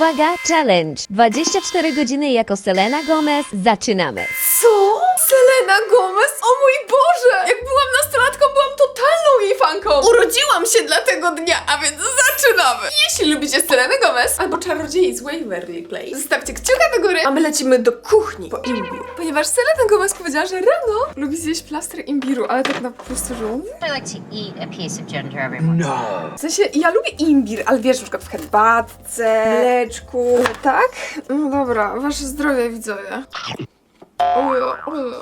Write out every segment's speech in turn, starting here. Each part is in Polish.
Uwaga, challenge! 24 godziny jako Selena Gomez. Zaczynamy! Co? Selena Gomez? O mój Boże! Jak byłam nastolatką, byłam totalną jej fanką! Urodziłam się dla tego dnia, a więc zaczynamy! Jeśli lubicie Selenę Gomez albo czarodziei z Waverly Place, zostawcie kciuka do góry, a my lecimy do kuchni po imbir. Ponieważ Selena Gomez powiedziała, że rano lubi zjeść plaster imbiru, ale tak na prostu, że I like to eat a piece of ginger every morning. W sensie, ja lubię imbir, ale wiesz, na przykład w herbatce, mleczku, tak? No dobra, wasze zdrowie widzowie.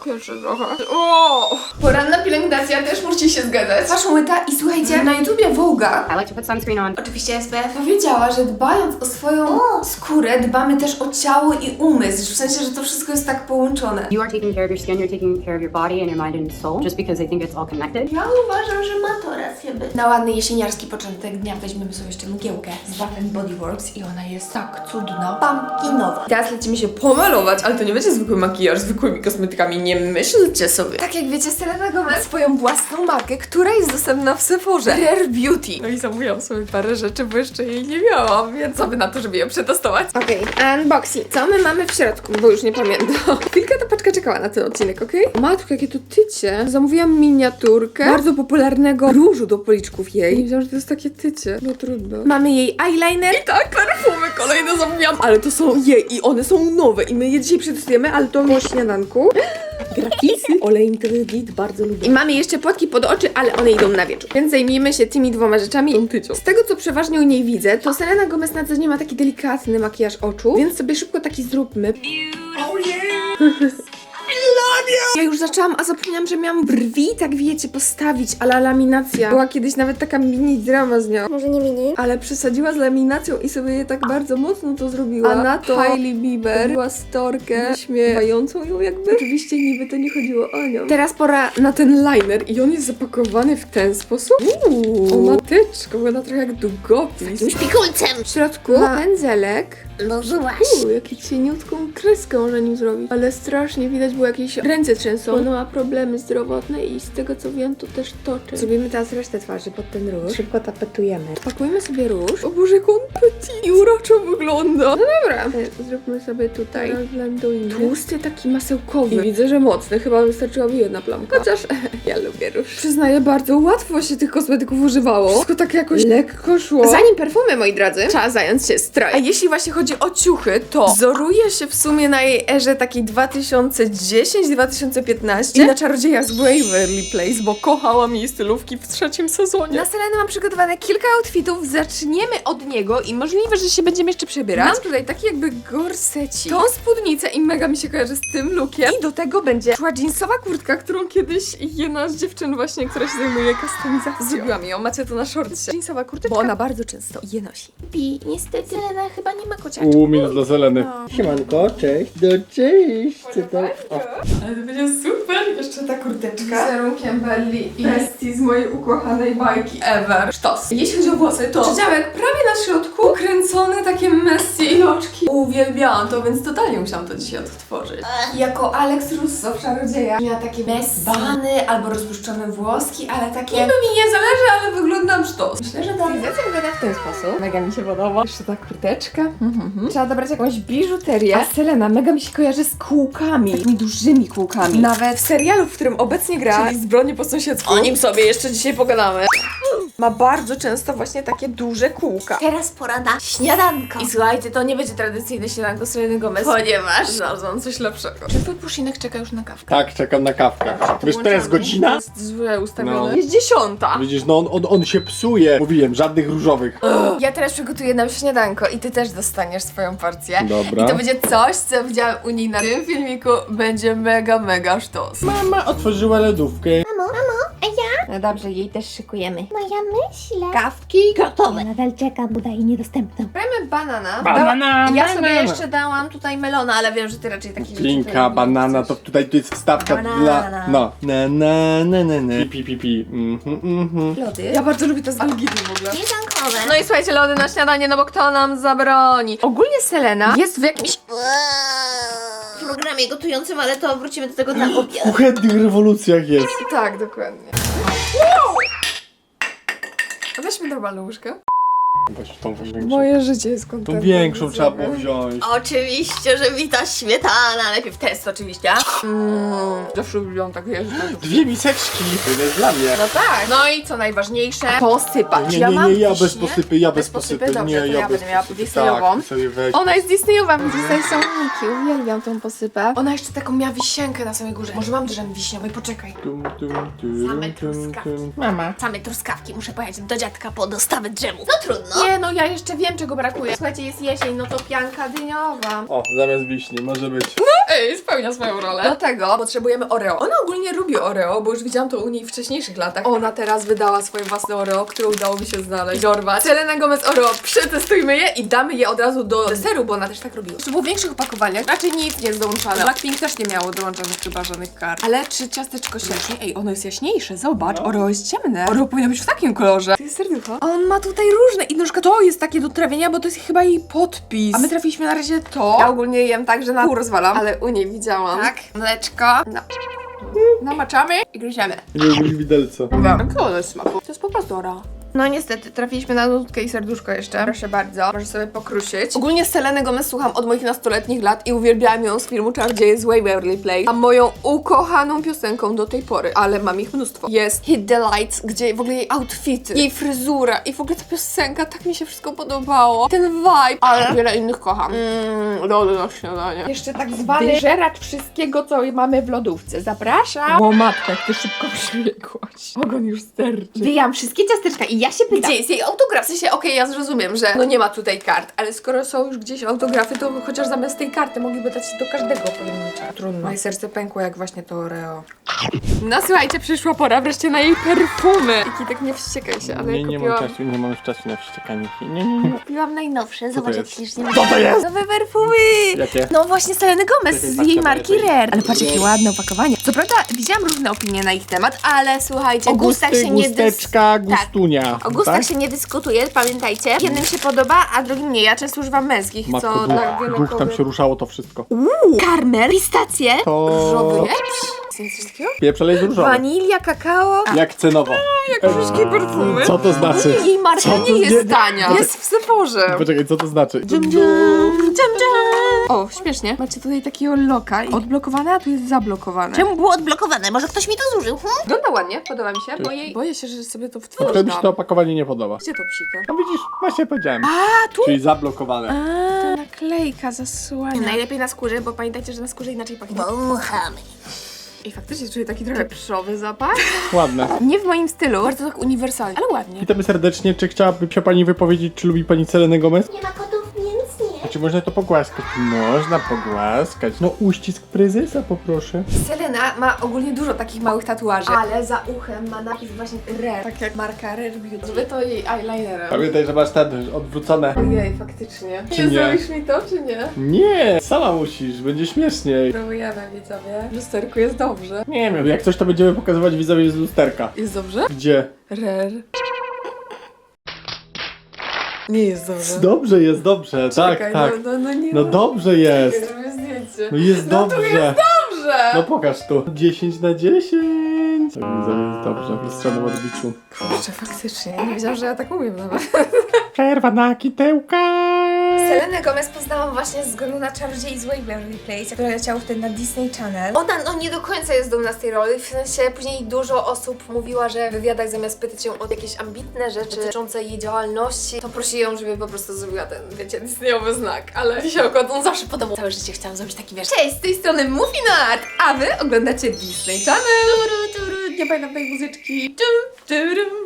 Pierwszy trochę. O! Poranna pielęgnacja też musicie się zgadzać. Twarz umyta i słuchajcie, na YouTubie I like to put sunscreen on. Oczywiście SPF powiedziała, że dbając o swoją skórę, dbamy też o ciało i umysł. W sensie, że to wszystko jest tak połączone. You are taking care of your skin, you're taking care of your body and your mind and your soul just because they think it's all connected. Ja uważam, że ma to rację byt. Na ładny jesieniarski początek dnia weźmiemy sobie jeszcze mgiełkę z Bath Body Works i ona jest tak cudna, pumpkinowa. Teraz lecimy się pomalować, ale to nie będzie zwykły makijaż, zwykłymi kosmetykami, nie myślcie sobie. Tak jak wiecie, Selena Gomez swoją własną markę, która jest dostępna w Sephorze. Rare Beauty. No i zamówiłam sobie parę rzeczy, bo jeszcze jej nie miałam, więc co by na to, żeby ją przetestować? Okej, unboxing. Co my mamy w środku? Bo już nie pamiętam. Chwilkę ta paczka czekała na ten odcinek, okej? Matko, jakie to tycie. Zamówiłam miniaturkę bardzo popularnego różu do policzków jej. Nie wiedziałam, że to jest takie tycie. No trudno. Mamy jej eyeliner. I tak, perfumy kolejne zamówiłam. Ale to są jej i one są nowe i my je dzisiaj przetestujemy, ale to po śniadanku. Gratisy. Olej Interdit bardzo lubię. I mamy jeszcze płatki pod oczy, ale one idą na wieczór. Więc zajmijmy się tymi dwoma rzeczami. Tą tycią. Z tego, co przeważnie u niej widzę, to Selena Gomez na co dzień ma taki delikatny makijaż oczu, więc sobie szybko taki zróbmy. Ja już zaczęłam, a zapomniałam, że miałam brwi, tak wiecie, postawić, ale laminacja. Była kiedyś nawet taka mini drama z nią. Może nie mini? Ale przesadziła z laminacją i sobie je tak bardzo mocno to zrobiła. A na to Hailey Bieber była storkę śmiewającą ją jakby. Oczywiście niby to nie chodziło o nią. Teraz pora na ten liner i on jest zapakowany w ten sposób. Uuu, o matyczko, wygląda trochę jak długopis. Szpikulcem! W środku ma pędzelek. No złaś. Uuu, jakie cieniutką kreskę można nim zrobić. Ale strasznie widać, bo jakieś ręce trzęsą. Ona ma problemy zdrowotne i z tego co wiem, to też toczy. Zrobimy teraz resztę twarzy pod ten róż. Szybko tapetujemy. Pakujmy sobie róż. O Boże, jak on petit i uroczo wygląda. No dobra. E, Zróbmy sobie tutaj. Blendujmy. Tłusty, taki masełkowy. I widzę, że mocny. Chyba wystarczyłaby jedna plamka. Chociaż ja lubię róż. Przyznaję, bardzo łatwo się tych kosmetyków używało. Wszystko tak jakoś lekko szło. Zanim perfumy, moi drodzy, trzeba zająć się strojem. A jeśli właśnie chodzi o ciuchy, to wzoruje się w sumie na jej erze takiej 2010-2015 i na czarodziejach z Waverly Place, bo kochałam jej stylówki w trzecim sezonie. Na Selenę mam przygotowane kilka outfitów, zaczniemy od niego i możliwe, że się będziemy jeszcze przebierać. Mam tutaj taki jakby gorsecik, tą spódnicę i mega mi się kojarzy z tym lookiem. I do tego będzie szła jeansowa kurtka, którą kiedyś jedna z dziewczyn właśnie, która się zajmuje kustomizacją. Zrobiłam ją, macie to na shortsie. Jeansowa kurtka, bo ona bardzo często je nosi. I niestety Selena chyba nie ma kociaczka. Pół minut dla Seleny. Siemanko, cześć, no cześć, co tam? O, Ale to będzie super. Jeszcze ta kurteczka. Serum Kimberly i bestii z mojej ukochanej bajki ever. Sztos. Jeśli chodzi o włosy, to przedziałek prawie na środku, kręcone takie messie i oczki. Uwielbiałam to, więc totalnie musiałam to dzisiaj odtworzyć. Jako Alex Russo w Czarodzieja miała takie messy albo rozpuszczone włoski, ale takie niby mi nie zależy, ale wyglądam sztos. Myślę, że stylizacja wygląda w ten sposób. Mega mi się podoba. Jeszcze ta kurteczka. Mhm. Trzeba dobrać jakąś biżuterię. A Selena mega mi się kojarzy z kółkami. Takimi dużymi kółkami. Nawet w serialu, w którym obecnie gra, czyli Zbrodnie po sąsiedzku. O nim sobie jeszcze dzisiaj pogadamy. Ma bardzo często właśnie takie duże kółka. Teraz pora na śniadanko. I słuchajcie, to nie będzie tradycyjne śniadanko Seleny Gomez, ponieważ znalazłam coś lepszego. Czy twój puszynek czeka już na kawkę? Tak, czekam na kawkę. Wiesz, to jest godzina? Jest złe ustawione. No. Jest dziesiąta. Widzisz, no on, on, on się psuje. Mówiłem, żadnych różowych. Ja teraz przygotuję nam śniadanko i ty też dostaniesz swoją porcję. Dobra. I to będzie coś, co widziałam u niej na tym filmiku. Będzie mega, mega sztos. Mama otworzyła lodówkę. Mamo, mamo, a ja? No dobrze, jej też szykujemy. Moja myślę. Kawki gotowe. Nadal czekam, bo daje niedostępna. Dajmy banana. Banana, ja sobie banana. jeszcze dałam tutaj melona, ale wiem, że ty raczej taki rzeczy Klinka, tutaj nie banana, to tutaj tu jest wstawka Banana. dla... No. Na, na, na, na, na. Pi, pi, pi. Mhm, mhm. Lody. Ja bardzo lubię te z Belgii w ogóle. Śniadankowe. No i słuchajcie, lody na śniadanie, no bo kto nam zabroni? Ogólnie Selena jest w jakimś... W programie gotującym, ale to wrócimy do tego na W obiad. kuchennych rewolucjach jest. Tak, dokładnie. Weźmy normalną łyżkę. Weź tą większą. Moje życie jest Tą kontentem. większą trzeba było wziąć. Oczywiście, że wita śmietana. Najpierw test oczywiście. Mmm, zawsze lubiłam takie jeżdżę. Dwie miseczki. To jest dla mnie. No tak. No i co najważniejsze? Posypać. Nie, nie, nie, ja bez posypy, ja bez posypy? Dobrze, Nie, to ja ja bez będę miała posypy. disneyową. Tak, sobie weź. Ona jest Disneyowa, Disney są Miki, uwielbiam tą posypę. Ona jeszcze taką miała wisienkę na samej górze. Może mam drzem wiśniowej, poczekaj. Tum, tum, tum, Same tum, truskawki. tum. Mama. Same truskawki. Muszę pojechać do dziadka po dostawę drzemu. No trudno. Nie no, ja jeszcze wiem czego brakuje. Słuchajcie, jest jesień, no to pianka dyniowa. O, zamiast wiśni, może być. Ej, spełnia swoją rolę. Do tego potrzebujemy Oreo. Ona ogólnie lubi Oreo, bo już widziałam to u niej w wcześniejszych latach. Ona teraz wydała swoje własne Oreo, które udało mi się znaleźć. Dorwać. Selena Gomez Oreo, przetestujmy je i damy je od razu do deseru, bo ona też tak robiła. To było w większych opakowaniach, raczej nic nie jest dołączane. Blackpink też nie miało dołączonych chyba żadnych kart. Ale czy ciasteczko się? Ej, ono jest jaśniejsze, zobacz. Oreo jest ciemne. Oreo powinno być w takim kolorze. To jest serducho. On ma tutaj różne i na przykład to jest takie do trawienia, bo to jest chyba jej podpis. A my trafiliśmy na razie to. Ja ogólnie jem tak, że na pół rozwalam, ale u niej widziałam. Tak, mleczko. No. Namaczamy i gryziemy. Nie lubisz widelca. Dobra, jakie ono jest smaku? To jest po prostu Oreo. No niestety, trafiliśmy na nutkę i serduszko jeszcze. Proszę bardzo, możesz sobie pokruszyć. Ogólnie Selenę Gomez słucham od moich nastoletnich lat i uwielbiałam ją z filmu Czardzieje z Waverly Place. A moją ukochaną piosenką do tej pory, ale mam ich mnóstwo, jest Hit the Lights, gdzie w ogóle jej outfity, jej fryzura i w ogóle ta piosenka, tak mi się wszystko podobało. Ten vibe, ale wiele innych kocham. Mmm, lody na śniadanie. Jeszcze tak zwany żeracz wszystkiego, co mamy w lodówce. Zapraszam. O matko, jak ty szybko przybiegłaś. Ogon już sterczy. Wyjęłam wszystkie ciasteczka i ja się pytam. Gdzie jest jej autograf? W sensie, okej, ja zrozumiem, że no nie ma tutaj kart, ale skoro są już gdzieś autografy, to chociaż zamiast tej karty mogliby dać do każdego pojemnicza. Trudno. Moje serce pękło jak właśnie to Oreo. No słuchajcie, przyszła pora wreszcie na jej perfumy. I tak nie wściekaj się, ale Nie, ja nie mam kupiłam... czasu, nie mam już czasu na wściekanie się. Nie, nie, nie. Kupiłam najnowsze, to zobacz jak jest? ślicznie. Co to jest? Nowe perfumy! Jakie? No właśnie Seleny Gomez z jej marki. Rare. Ale patrz jakie ładne opakowanie. Co prawda widziałam różne opinie na ich temat, ale słuchajcie, o gustach się nie dys... gusteczka, gustunia. Tak. O gustach się nie dyskutuje, pamiętajcie. Jednym się podoba, a drugim nie. Ja często używam męskich, Matko, co duch, wielu duch tam kobiet- się ruszało to wszystko. Uuu, karmel, pistacje, To... różowy pieprz, coś takiego? Pieprz, ale jest różowy. Wanilia, kakao. Jak cenowo. Jak wszystkie perfumy. Co to znaczy? Jej marka Co nie jest nie- tania. Jest w Sephorze. Poczekaj, co to znaczy? Dżum, dżum, dżum, dżum. O, śmiesznie. Macie tutaj takiego loka. Odblokowane, a tu jest zablokowane. Czemu było odblokowane? Może ktoś mi to zużył? Hmm? Wygląda ładnie, podoba mi się. Boję, boję się, że sobie to wtworzę. Wtedy mi się to opakowanie nie podoba. Gdzie to psika? No widzisz, właśnie powiedziałem. A, tu? Czyli zablokowane. A, naklejka zasłania. Najlepiej na skórze, bo pamiętajcie, że na skórze inaczej pachnie. Wąchamy. I faktycznie czuję taki trochę pszowy zapach. Ładne. Nie w moim stylu, bardzo tak uniwersalnie, ale ładnie. Witamy serdecznie. Czy chciałaby się pani wypowiedzieć, czy lubi pani Selenę Gomez? Nie ma nie. A czy można to pogłaskać? Można pogłaskać. No uścisk prezesa poproszę. Selena ma ogólnie dużo takich małych tatuaży, ale za uchem ma napis właśnie Rare, tak jak marka Rare Beauty. Żeby to jej eyelinerem. Pamiętaj, że masz ten odwrócone. Ojej, faktycznie. Czy nie? zrobisz mi to, czy nie? Nie, sama musisz, będzie śmieszniej. Próbujemy, widzowie. W lusterku jest dobrze. Nie wiem, jak coś to będziemy pokazywać widzowie z lusterka. Jest dobrze? Gdzie? Rare. Nie jest dobrze. Dobrze jest, dobrze, tak, Czekaj, tak. No, no, no nie No dobrze jest. Zrobię zdjęcie. No jest No tu dobrze. jest dobrze! No pokaż tu. 10 na 10. Tak jest dobrze, w lustrzanym odbiciu. Kurczę, faktycznie. Nie wiedziałam, że ja tak umiem nawet. Przerwa na kitełka. Selenę Gomez poznałam właśnie ze względu na Czarodziej z Waverly Place, które leciało wtedy na Disney Channel. Ona no nie do końca jest dumna z tej roli, w sensie później dużo osób mówiła, że w wywiadach zamiast pytać ją o jakieś ambitne rzeczy dotyczące jej działalności, to prosi ją, żeby po prostu zrobiła ten, wiecie, Disneyowy znak, ale dzisiaj akurat on zawsze podobał. Całe życie chciałam zrobić taki, wiesz, Cześć, z tej strony Mufinat, a wy oglądacie Disney Channel. Turu, turu, nie pamiętam tej muzyczki. Tum,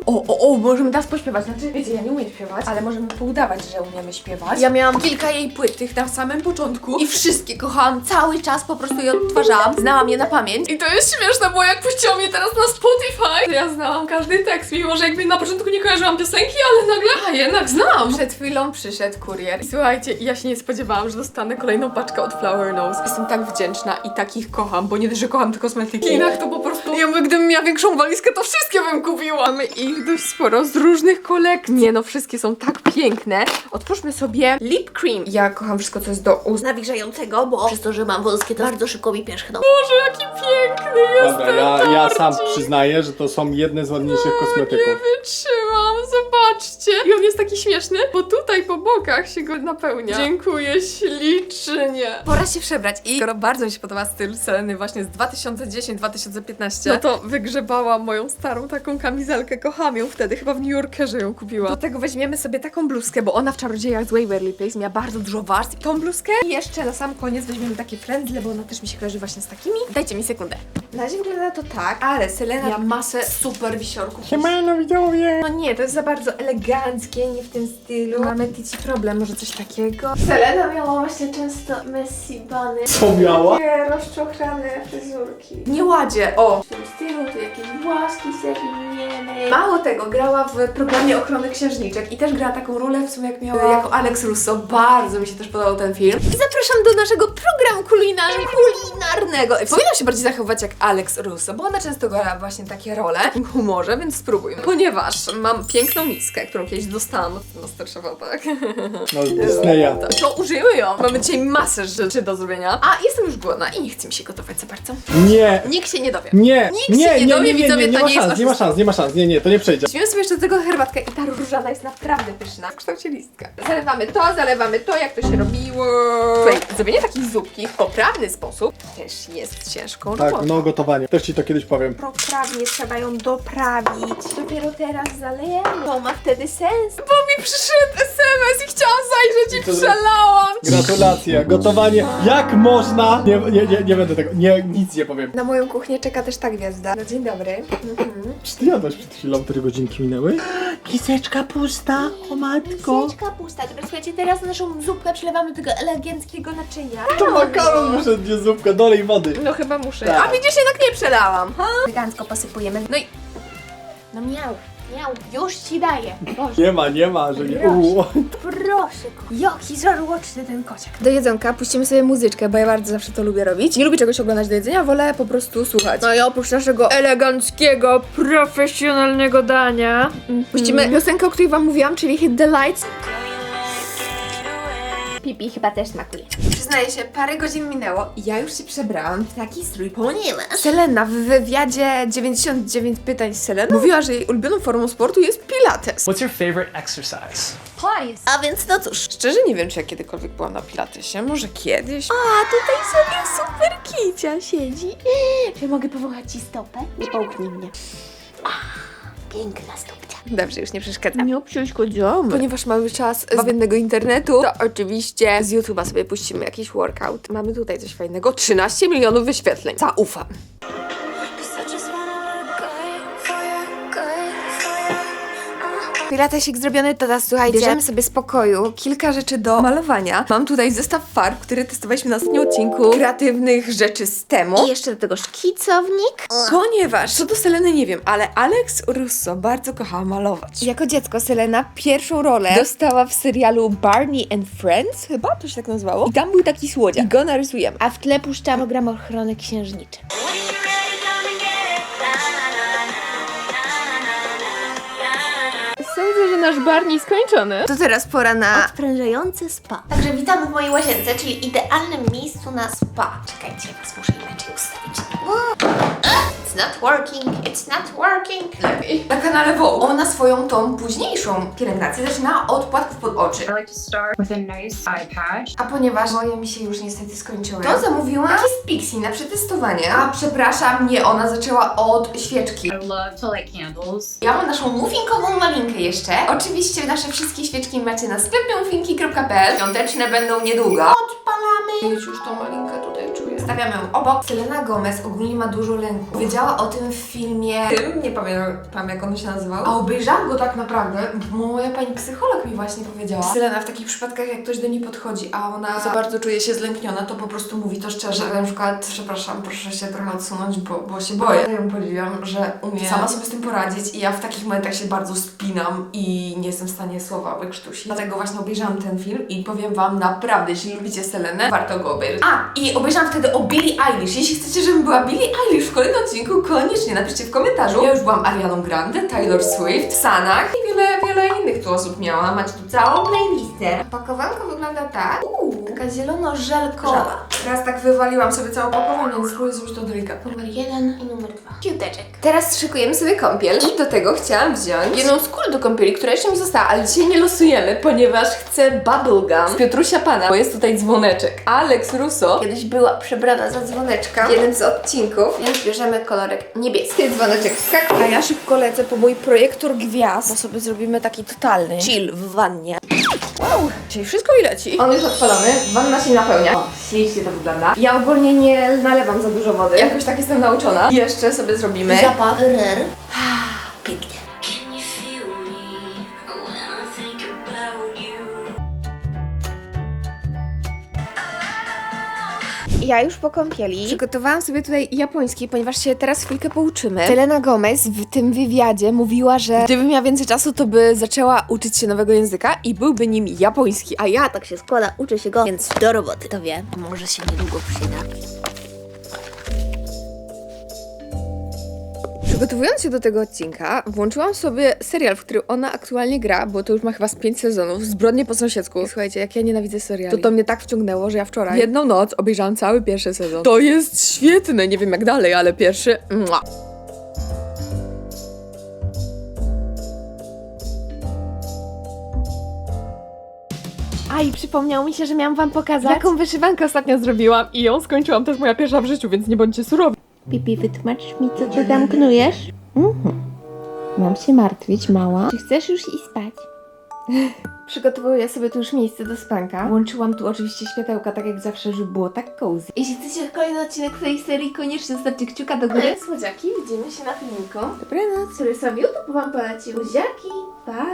O, o, o, możemy teraz pośpiewać, znaczy, wiecie, ja nie umiem śpiewać, ale możemy poudawać, że umiemy śpiewać. Ja miałam kilka jej płyt tych na samym początku i wszystkie kochałam, cały czas po prostu je odtwarzałam, znałam je na pamięć. I to jest śmieszne, bo jak puściłam je teraz na Spotify, to ja znałam każdy tekst, mimo że jakby na początku nie kojarzyłam piosenki, ale nagle, a jednak znam. Przed chwilą przyszedł kurier i słuchajcie, ja się nie spodziewałam, że dostanę kolejną paczkę od Flower Nose. Jestem tak wdzięczna i tak ich kocham, bo nie dość, że kocham te kosmetyki. W Chinach to po prostu, ja mówię, gdybym miała większą walizkę, to wszystkie bym kupiła. Mamy ich dość sporo z różnych kolekcji. Nie no, wszystkie są tak piękne. Otwórzmy sobie lip cream. Ja kocham wszystko, co jest do ust. Nawilżającego, bo przez to, że mam włoskie, to bardzo szybko mi pierzchną. Boże, jaki piękny jest Dobra, ja, ja sam przyznaję, że to są jedne z ładniejszych kosmetyków. Wytrzymam, zobaczcie. Jest taki śmieszny, bo tutaj po bokach się go napełnia. Dziękuję ślicznie. Pora się przebrać i skoro bardzo mi się podoba styl Seleny właśnie z 2010-2015, no to wygrzebałam moją starą taką kamizelkę. Kocham ją wtedy, chyba w New Yorkerze ją kupiłam. Do tego weźmiemy sobie taką bluzkę, bo ona w Czarodziejach z Waverly Place miała bardzo dużo warstw. Tą bluzkę i jeszcze na sam koniec weźmiemy takie frędzle, bo ona też mi się kojarzy właśnie z takimi. Dajcie mi sekundę. Na razie wygląda to tak, ale Selena miała masę super wisiorków. Siemano widzowie! No nie, to jest za bardzo eleganckie, nie w tym stylu. Mamy tici problem, może coś takiego. Selena miała właśnie często messy bany. Co miała? Takie rozczochrane fryzurki. Nieładzie, o! W tym stylu, tu jakieś właski zawiniene. Mało tego, grała w programie Ochrony Księżniczek i też grała taką rolę w sumie jak miała jako Alex Russo. Bardzo mi się też podobał ten film. I zapraszam do naszego programu kulinarnego. kulinarnego. Powinna się bardziej zachowywać jak Alex Russo, bo ona często gra właśnie takie role w humorze, więc spróbujmy. Ponieważ mam piękną miskę, którą kiedyś dostałam od Masterchefa, tak? No Disneya. To, to użyjmy ją. Mamy dzisiaj masę rzeczy do zrobienia. A jestem już głodna i nie chce mi się gotować za bardzo. Nie! Nikt się nie dowie. Nie! Nikt nie, się nie nie, dowie, nie, nie, widzowie, nie, nie to ma nie jest szans, nie ma oszustwo. szans, nie ma szans, nie, nie, to nie przejdzie. Weźmiemy sobie jeszcze do tego herbatkę i ta różana jest naprawdę pyszna. W kształcie listka. Zalewamy to, zalewamy to, jak to się robiło. Słuchaj, zrobienie takiej zupki w poprawny sposób też jest ciężką Tak, robotą. no gotowanie. Też ci to kiedyś powiem. Poprawnie trzeba ją doprawić. Dopiero teraz zalejemy. To ma wtedy sens. Bo mi przyszedł SMS i chciałam zajrzeć i przelałam. Gratulacje, gotowanie. Jak można? Nie, nie, nie, nie będę tego, nie, nic nie powiem. Na moją kuchnię czeka też ta gwiazda. No dzień dobry. Czy ty jadłaś przed chwilą, 4 godzinki minęły? Kiseczka pusta, o matko. Miseczka pusta, dobra, słuchajcie, teraz naszą zupkę przelewamy tego eleganckiego naczynia. To makaron wyszedł, nie zupka, dolej wody. No chyba muszę. Tak. A widzisz, jednak nie przelałam. Ha? Elegancko posypujemy. No i No miał, miał, już ci daję. Boże, Nie ma, nie ma, że nie. Proszę. Ko- jaki żarłoczny ten kociak. do jedzonka puścimy sobie muzyczkę, bo ja bardzo zawsze to lubię robić. Nie lubię czegoś oglądać do jedzenia, wolę po prostu słuchać. No i oprócz naszego eleganckiego, profesjonalnego dania, puścimy piosenkę, o której wam mówiłam, czyli Hit the Lights. Pipi chyba też smakuje. Przyznaję się, parę godzin minęło i ja już się przebrałam w taki strój, Ponieważ Selena w wywiadzie 99 pytań z Seleną mówiła, że jej ulubioną formą sportu jest pilates. What's your favorite exercise? Pilates. A więc no cóż. Szczerze nie wiem, czy ja kiedykolwiek byłam na pilatesie, może kiedyś. A, tutaj sobie super kicia siedzi. Czy mogę powąchać ci stopę? Nie połknij mnie. Ach, piękna stopcia. Dobrze, już nie przeszkadza. Nie przeszkodzamy. Ponieważ mamy czas z bawiennego internetu, to oczywiście z YouTube'a sobie puścimy jakiś workout. Mamy tutaj coś fajnego. 13 milionów wyświetleń. Zaufam. Pilatesik zrobiony, to teraz słuchajcie. Bierzemy sobie z pokoju kilka rzeczy do malowania. Mam tutaj zestaw farb, który testowaliśmy na ostatnim odcinku kreatywnych rzeczy z temu. I jeszcze do tego szkicownik. Ponieważ, co do Seleny nie wiem, ale Alex Russo bardzo kochała malować. Jako dziecko Selena pierwszą rolę dostała w serialu Barney and Friends, chyba to się tak nazywało. I tam był taki słodziak. I go narysujemy. A w tle puszczam program ochrony księżniczej. Nasz Barney skończony. To teraz pora na... Odprężający spa. Także witamy w mojej łazience, czyli idealnym miejscu na spa. Czekajcie, ja was muszę inaczej ustawić. It's not working, it's not working. Lepiej. Na kanale Vogue ona swoją tą późniejszą pielęgnację zaczyna od płatków pod oczy. I like to start with a nice eye patch. A ponieważ moje mi się już niestety skończyły, to zamówiłam z Pixie na przetestowanie. A przepraszam, nie, ona zaczęła od świeczki. I love to light candles. Ja mam naszą muffinkową malinkę jeszcze. Oczywiście nasze wszystkie świeczki macie na sklepie muffinki.pl. Świąteczne będą niedługo. Odpalamy. Już, już tą malinkę tutaj czuję. Stawiamy ją obok. Selena Gomez ogólnie ma dużo lęku. Powiedziała o tym w filmie. Tym? Nie pamiętam jak on się nazywał. A obejrzałam go tak naprawdę, bo moja pani psycholog mi właśnie powiedziała. Selena w takich przypadkach jak ktoś do niej podchodzi, a ona za bardzo czuje się zlękniona, to po prostu mówi to szczerze. Na przykład, przepraszam, proszę się trochę odsunąć, bo, bo się boję. Ja ją podziwiam, że umie sama sobie z tym poradzić i ja w takich momentach się bardzo spinam i nie jestem w stanie słowa wykrztusić. Dlatego właśnie obejrzałam ten film i powiem wam naprawdę, jeśli lubicie Selenę, warto go obejrzeć. A, i obejrzałam wtedy Billie Eilish. Jeśli chcecie, żebym była Billie Eilish w kolejnym odcinku, koniecznie napiszcie w komentarzu. Ja już byłam Arianą Grande, Taylor Swift, Sanach i wiele, wiele innych tu osób miała. Macie tu całą playlistę. liter. Opakowanko wygląda tak. Uuu, taka zielono-żelkowa. Teraz tak wywaliłam sobie całe opakowanie, więc spróbuję zrobić to delikatnie. Numer jeden i numer dwa. Piłteczek. Teraz szykujemy sobie kąpiel i do tego chciałam wziąć jedną z kul do kąpieli, która jeszcze mi została, ale dzisiaj nie losujemy, ponieważ chcę bubblegum z Piotrusia Pana, bo jest tutaj dzwoneczek. Alex Russo kiedyś była przebrana za dzwoneczka w jednym z odcinków, więc bierzemy kolorek niebieski. Dzwoneczek skakuje. A ja szybko lecę po mój projektor gwiazd, bo sobie zrobimy taki totalny chill w wannie. Wow, czyli wszystko mi leci. On jest odpalony, wanna się napełnia. O, ślicznie to wygląda. Ja ogólnie nie nalewam za dużo wody. Jakoś tak jestem nauczona. I jeszcze sobie zrobimy Zapach RR. Ja już po kąpieli przygotowałam sobie tutaj japoński, ponieważ się teraz chwilkę pouczymy. Selena Gomez w tym wywiadzie mówiła, że gdyby miała więcej czasu, to by zaczęła uczyć się nowego języka i byłby nim japoński, a ja tak się składa, uczę się go, więc do roboty. Kto wie, może się niedługo przyda. Przygotowując się do tego odcinka, włączyłam sobie serial, w który ona aktualnie gra, bo to już ma chyba z 5 sezonów, Zbrodnie po sąsiedzku. I słuchajcie, jak ja nienawidzę seriali, to to mnie tak wciągnęło, że ja wczoraj w jedną noc obejrzałam cały pierwszy sezon. To jest świetne, nie wiem jak dalej, ale pierwszy... Mua. A i przypomniało mi się, że miałam wam pokazać, jaką wyszywankę ostatnio zrobiłam i ją skończyłam. To jest moja pierwsza w życiu, więc nie bądźcie surowi. Pipi, wytłumacz mi, co ty tam knujesz? Mhm. Mam się martwić, mała. Czy chcesz już iść spać? Przygotowuję sobie tu już miejsce do spanka. Włączyłam tu oczywiście światełka, tak jak zawsze, żeby było tak cozy. Jeśli chcecie kolejny odcinek tej serii, koniecznie zostawcie kciuka do góry. Słodziaki, widzimy się na filmiku. Dobranoc, który sobie YouTube wam polecił. Buziaki, pa!